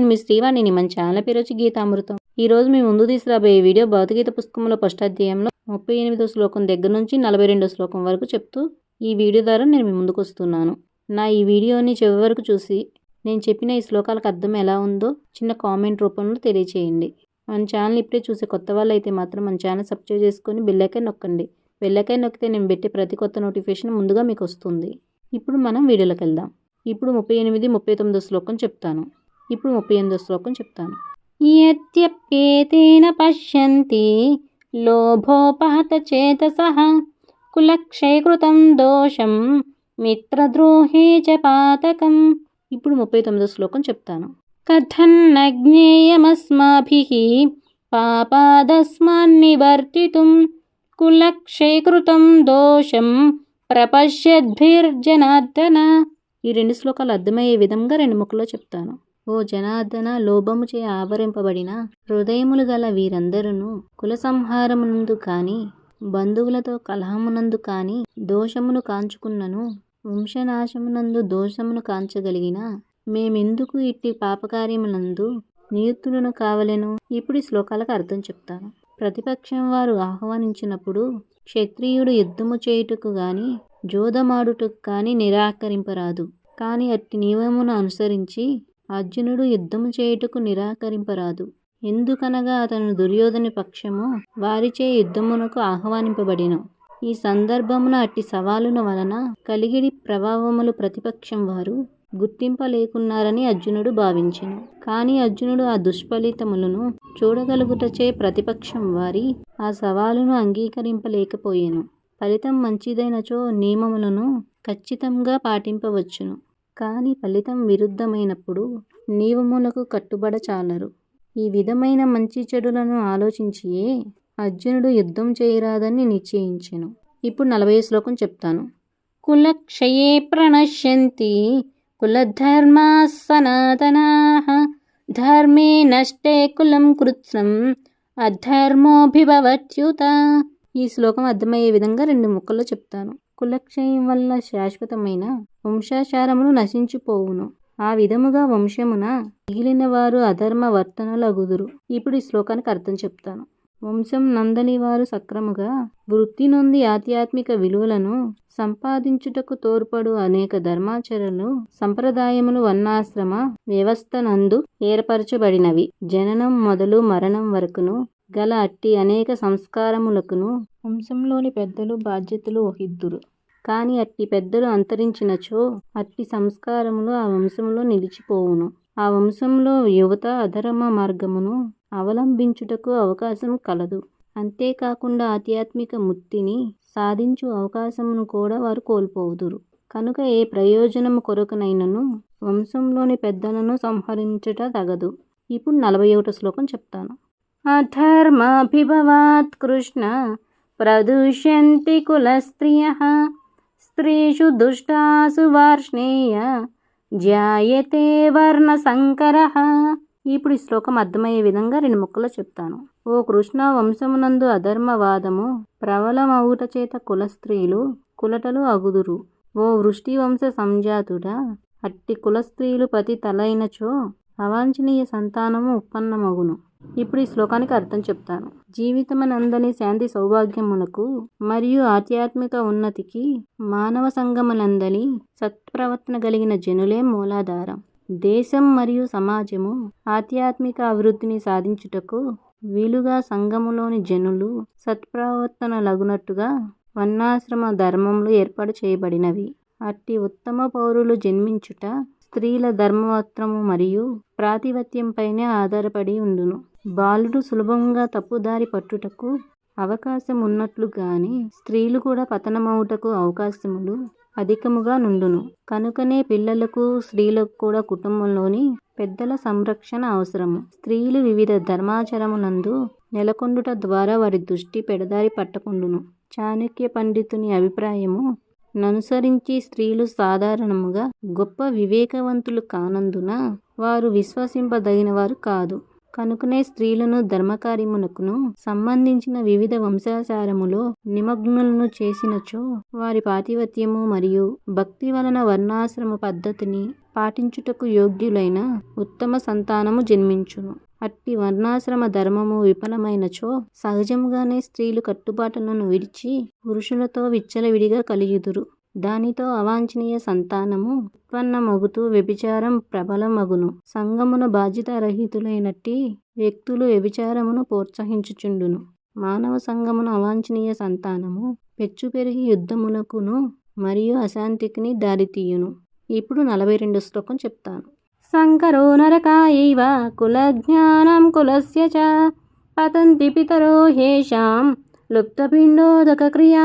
నేను మీ శ్రీవాణిని మన ఛానల్ పేరు వచ్చి గీతామృతం. ఈ రోజు మీ ముందు తీసుకురాబోయే వీడియో భౌతిగీత పుస్తకంలో ఫస్ట్ అధ్యాయంలో ముప్పై ఎనిమిదో శ్లోకం దగ్గర నుంచి నలభై రెండో శ్లోకం వరకు చెప్తూ ఈ వీడియో ద్వారా నేను మీ ముందుకు వస్తున్నాను. నా ఈ వీడియోని చివరి వరకు చూసి నేను చెప్పిన ఈ శ్లోకాలకు అర్థం ఎలా ఉందో చిన్న కామెంట్ రూపంలో తెలియచేయండి. మన ఛానల్ ఇప్పుడే చూసే కొత్త వాళ్ళు అయితే మాత్రం మన ఛానల్ సబ్స్క్రైబ్ చేసుకొని బెల్లైకాయ నొక్కండి. బెల్లైకాయ నొక్కితే నేను పెట్టే ప్రతి కొత్త నోటిఫికేషన్ ముందుగా మీకు వస్తుంది. ఇప్పుడు మనం వీడియోలోకి వెళ్దాం. ఇప్పుడు ముప్పై ఎనిమిది ముప్పై తొమ్మిదో శ్లోకం చెప్తాను. ఇప్పుడు ముప్పై ఎనిమిదో శ్లోకం చెప్తాను. యత్యప్యేతేన పశ్యంతి లోభోపహత చేతసః కులక్షయకృతం దోషం మిత్రద్రోహే చ పాతకం. ఇప్పుడు ముప్పై తొమ్మిదో శ్లోకం చెప్తాను. కథన్న జ్ఞేయమస్మాభిः పాపాదస్మాన్నివర్తితుం కులక్షయకృతం దోషం ప్రపశ్యద్భిర్జనార్దన. ఈ రెండు శ్లోకాలు అర్థమయ్యే విధంగా రెండు ముక్కలో చెప్తాను. ఓ జనార్దన లోభము చే ఆవరింపబడిన హృదయములు గల వీరందరును కుల సంహారమునందు కాని బంధువులతో కలహమునందు కాని దోషమును కాంచుకున్నను వంశనాశమునందు దోషమును కాంచగలిగిన మేమెందుకు ఇట్టి పాపకార్యమునందు నియుక్తులను కావలెను? ఇప్పుడు ఈ శ్లోకాలకు అర్థం చెప్తాను. ప్రతిపక్షం వారు ఆహ్వానించినప్పుడు క్షత్రియుడు యుద్ధము చేయుటకు గాని జోదమాడుటకు కానీ నిరాకరింపరాదు. కానీ అట్టి నియమమును అనుసరించి అర్జునుడు యుద్ధము చేయుటకు నిరాకరింపరాదు. ఎందుకనగా అతను దుర్యోధని పక్షము వారిచే యుద్ధమునకు ఆహ్వానింపబడిన. ఈ సందర్భమున అట్టి సవాలున వలన కలిగిడి ప్రభావములు ప్రతిపక్షం వారు గుర్తింపలేకున్నారని అర్జునుడు భావించెను. కానీ అర్జునుడు ఆ దుష్ఫలితములను చూడగలుగుటచే ప్రతిపక్షం వారి ఆ సవాలును అంగీకరింపలేకపోయాను. ఫలితం మంచిదైనచో నియమములను ఖచ్చితంగా పాటింపవచ్చును. కానీ ఫలితం విరుద్ధమైనప్పుడు నియమములకు కట్టుబడ చాలరు ఈ విధమైన మంచి చెడులను ఆలోచించియే అర్జునుడు యుద్ధం చేయరాదని నిశ్చయించెను. ఇప్పుడు నలభై శ్లోకం చెప్తాను. కులక్షయే ప్రణశ్యంతి కులధర్మా సనాతనా ధర్మే నష్టే కులం కృత్స్నం అధర్మోభిభవత్యుత. ఈ శ్లోకం అర్థమయ్యే విధంగా రెండు ముక్కల్లో చెప్తాను. కులక్షయం వల్ల శాశ్వతమైన వంశాచారములు నశించిపోవును. ఆ విధముగా వంశమున మిగిలిన వారు అధర్మ వర్తనలగుదురు. ఇప్పుడు ఈ శ్లోకానికి అర్థం చెప్తాను. వంశం నందని వారు సక్రముగా వృత్తి నుండి ఆధ్యాత్మిక విలువలను సంపాదించుటకు తోడ్పడు అనేక ధర్మాచరణలు సంప్రదాయములు వర్ణాశ్రమ వ్యవస్థ నందు ఏర్పరచబడినవి. జననం మొదలు మరణం వరకును గల అట్టి అనేక సంస్కారములకును వంశంలోని పెద్దలు బాధ్యతలు వహిద్దురు కానీ అట్టి పెద్దలు అంతరించినచో అట్టి సంస్కారములు ఆ వంశంలో నిలిచిపోవును. ఆ వంశంలో యువత అధర్మ మార్గమును అవలంబించుటకు అవకాశం కలదు. అంతేకాకుండా ఆధ్యాత్మిక ముక్తిని సాధించు అవకాశమును కూడా వారు కోల్పోదురు కనుక ఏ ప్రయోజనము కొరకునైనను వంశంలోని పెద్దలను సంహరించుట తగదు. ఇప్పుడు నలభై ఒకటో శ్లోకం చెప్తాను. అధర్మాభిభవాత్ కృష్ణ ప్రదూష్యంతి కులస్త్రియ స్త్రీషు దుష్టాసు వార్ష్ణేయ జాయతే వర్ణ సంకర ఇప్పుడు ఈ శ్లోకం అర్థమయ్యే విధంగా రెండు ముక్కలు చెప్తాను. ఓ కృష్ణ వంశమునందు అధర్మవాదము ప్రబలమవుట చేత కుల స్త్రీలు కులటలు అగుదురు. ఓ వృష్టి వంశ సంజాతుడా అట్టి కుల స్త్రీలు పతి తలైనచో అవాంఛనీయ సంతానము ఉత్పన్నమగును. ఇప్పుడు ఈ శ్లోకానికి అర్థం చెప్తాను. జీవితమనందని శాంతి సౌభాగ్యమునకు మరియు ఆధ్యాత్మిక ఉన్నతికి మానవ సంగమనందని సత్ప్రవర్తన కలిగిన జనులే మూలాధారం. దేశం మరియు సమాజము ఆధ్యాత్మిక అభివృద్ధిని సాధించుటకు వీలుగా సంఘములోని జనులు సత్ప్రవర్తన లగునట్టుగా వర్ణాశ్రమ ధర్మములు ఏర్పాటు చేయబడినవి. అట్టి ఉత్తమ పౌరులు జన్మించుట స్త్రీల ధర్మవత్రము మరియు ప్రాతిపత్యంపైనే ఆధారపడి ఉండును. బాలుడు సులభంగా తప్పుదారి పట్టుటకు అవకాశం ఉన్నట్లుగానే స్త్రీలు కూడా పతనమవుటకు అవకాశములు అధికముగా నుండును. కనుకనే పిల్లలకు స్త్రీలకు కూడా కుటుంబంలోని పెద్దల సంరక్షణ అవసరము. స్త్రీలు వివిధ ధర్మాచరమునందు నెలకొండుట ద్వారా వారి దృష్టి పెడదారి పట్టకుండును. చాణక్య పండితుని అభిప్రాయము ననుసరించి స్త్రీలు సాధారణముగా గొప్ప వివేకవంతులు కానందున వారు విశ్వసింపదగిన వారు కాదు. కనుకనే స్త్రీలను ధర్మకార్యమునకును సంబంధించిన వివిధ వంశాచారములో నిమగ్నులను చేసినచో వారి పాతివత్యము మరియు భక్తి వలన వర్ణాశ్రమ పద్ధతిని పాటించుటకు యోగ్యులైన ఉత్తమ సంతానము జన్మించును. అట్టి వర్ణాశ్రమ ధర్మము విఫలమైనచో సహజముగానే స్త్రీలు కట్టుబాటులను విడిచి పురుషులతో విచ్చలవిడిగా కలియుదురు. దానితో అవాంఛనీయ సంతానము ఉత్పన్నమగుతూ వ్యభిచారం ప్రబలమగును. సంగమున బాధ్యతారహితులైనట్టి వ్యక్తులు వ్యభిచారమును ప్రోత్సహించుచుండును. మానవ సంగమున అవాంఛనీయ సంతానము పెచ్చు పెరిగి యుద్ధములకును మరియు అశాంతికిని దారితీయును. ఇప్పుడు నలభై రెండు శ్లోకం చెప్తాను. శంకరో నరకాయైవ కులజ్ఞానం కులస్య చ పతంతి పితరో హేషాం లుప్తపిండోదక క్రియా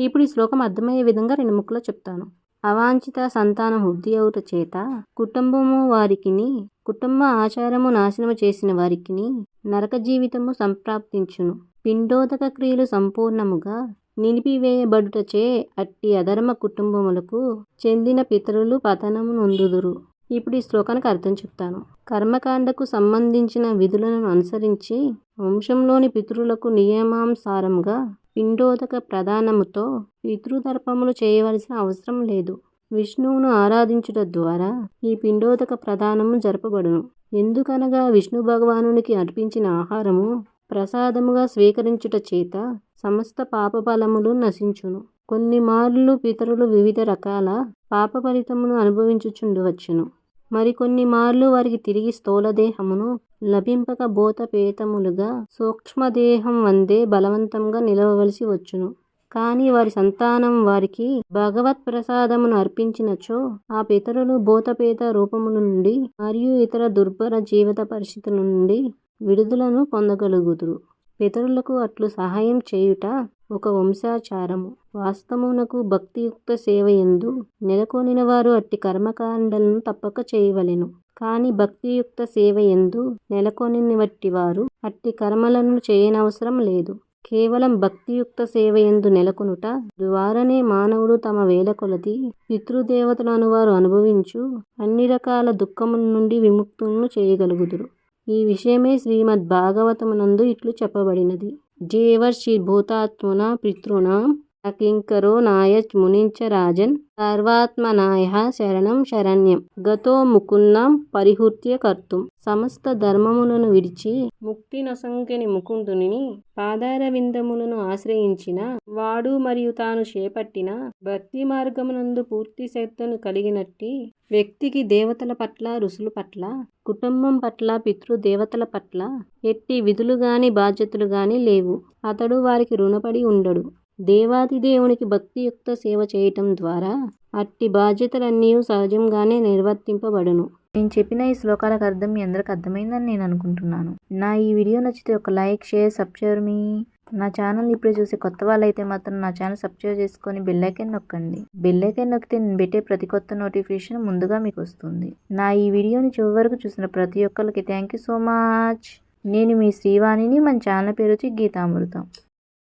ఇప్పుడు ఈ శ్లోకం అర్థమయ్యే విధంగా రెండు ముక్కలో చెప్తాను. అవాంఛిత సంతానం వృద్ధి అవుట చేత కుటుంబము వారికిని కుటుంబ ఆచారము నాశనము చేసిన వారికిని నరక జీవితము సంప్రాప్తించును. పిండోదక క్రియలు సంపూర్ణముగా నిలిపివేయబడుటచే అట్టి అధర్మ కుటుంబములకు చెందిన పితరులు పతనము నొందుదురు. ఇప్పుడు ఈ శ్లోకానికి అర్థం చెప్తాను. కర్మకాండకు సంబంధించిన విధులను అనుసరించి వంశంలోని పితరులకు నియమానుసారంగా పిండోదక ప్రధానముతో పితృదర్పములు చేయవలసిన అవసరం లేదు. విష్ణువును ఆరాధించుట ద్వారా ఈ పిండోదక ప్రధానము జరపబడును. ఎందుకనగా విష్ణు భగవానునికి అర్పించిన ఆహారము ప్రసాదముగా స్వీకరించుట చేత సమస్త పాపబలములు నశించును. కొన్ని మార్లు పితరులు వివిధ రకాల పాప ఫలితమును అనుభవించుచుండవచ్చును మరికొన్ని మార్లు వారికి తిరిగి స్థూలదేహమును లభింపక భూతపేతములుగా సూక్ష్మదేహం వందే బలవంతంగా నిలవవలసి వచ్చును. కానీ వారి సంతానం వారికి భగవత్ ప్రసాదమును అర్పించినచో ఆ పితరులు భూతపేత రూపముల నుండి మరియు ఇతర దుర్భర జీవిత పరిస్థితుల నుండి విడుదలను పొందగలుగుదురు. పితరులకు అట్లు సహాయం చేయుట ఒక వంశాచారము. వాస్తవమునకు భక్తియుక్త సేవ ఎందు నెలకొనిన వారు అట్టి కర్మకాండలను తప్పక చేయవలెను. కానీ భక్తియుక్త సేవ ఎందు నెలకొనిన వట్టి వారు అట్టి కర్మలను చేయనవసరం లేదు. కేవలం భక్తియుక్త సేవ ఎందు నెలకొనుట ద్వారానే మానవుడు తమ వేల కొలది పితృదేవతలను వారు అనుభవించు అన్ని రకాల దుఃఖముల నుండి విముక్తులను చేయగలుగుదురు. ఈ విషయమే శ్రీమద్భాగవతమునందు ఇట్లు చెప్పబడినది. జీవర్షి భూతాత్మన పితృణాం అకింకరో నాయ మునించ రాజన్ సర్వాత్మనాయ శరణం శరణ్యం గతో ముకున్నాం పరిహృత్య కర్తుం. సమస్త ధర్మములను విడిచి ముక్తి నొసంకెని ముకుందుని పాదార విందములను ఆశ్రయించిన వాడు మరియు తాను చేపట్టిన భక్తి మార్గమునందు పూర్తి శ్రద్ధను కలిగినట్టి వ్యక్తికి దేవతల పట్ల ఋషుల పట్ల కుటుంబం పట్ల పితృదేవతల పట్ల ఎట్టి విధులు గాని బాధ్యతలు గాని లేవు. అతడు వారికి రుణపడి ఉండడు. దేవాదిదేవునికి భక్తియుక్త సేవ చేయటం ద్వారా అట్టి బాధ్యతలన్నీ సహజంగానే నిర్వర్తింపబడును. నేను చెప్పిన ఈ శ్లోకాలకు అర్థం మీ అందరికి అర్థమైందని నేను అనుకుంటున్నాను. నా ఈ వీడియో నచ్చితే ఒక లైక్ షేర్ సబ్స్క్రైబ్ మీ. నా ఛానల్ ఇప్పుడే చూసి కొత్త వాళ్ళైతే మాత్రం నా ఛానల్ సబ్స్క్రైబ్ చేసుకొని బెల్ నొక్కండి. బెల్ నొక్కితే నేను పెట్టే ప్రతి కొత్త నోటిఫికేషన్ ముందుగా మీకు వస్తుంది. నా ఈ వీడియోని చివరి వరకు చూసిన ప్రతి ఒక్కరికి థ్యాంక్ యూ సో మచ్. నేను మీ శ్రీవాణిని మన ఛానల్ పేరు వచ్చి గీతామృతం.